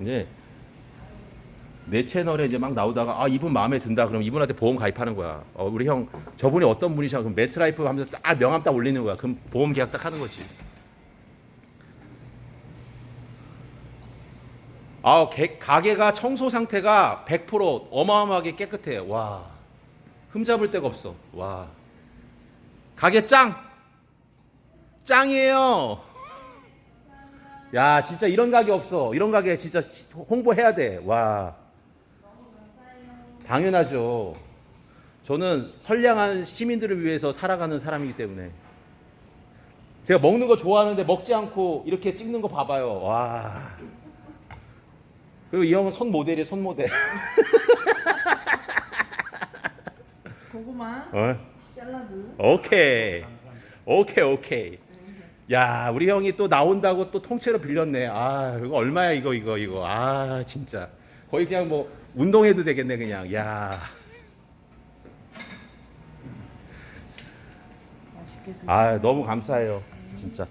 이제 내 채널에 이제 막 나오다가 아 이분 마음에 든다 그럼 이분한테 보험 가입하는 거야. 어, 우리 형 저분이 어떤 분이셔? 그럼 매트라이프 하면서 딱 명함 딱 올리는 거야. 그럼 보험 계약 딱 하는 거지. 아 개- 가게가 청소 상태가 100% 어마어마하게 깨끗해. 와 흠잡을 데가 없어. 와 가게 짱 짱이에요. 야 진짜 이런 가게 없어. 이런 가게 진짜 홍보해야 돼. 와. 당연하죠. 저는 선량한 시민들을 위해서 살아가는 사람이기 때문에 제가 먹는 거 좋아하는데 먹지 않고 이렇게 찍는 거 봐봐요. 와. 그리고 이 형은 손 모델이에요, 손 모델. 고구마, 어? 샐러드. 오케이. 오케이, 오케이. 야, 우리 형이 또 나온다고 또 통째로 빌렸네. 아, 이거 얼마야, 이거, 이거, 이거. 아, 진짜. 거의 그냥 뭐, 운동해도 되겠네, 그냥. 야. 맛있게 드세요. 아, 너무 감사해요. 진짜.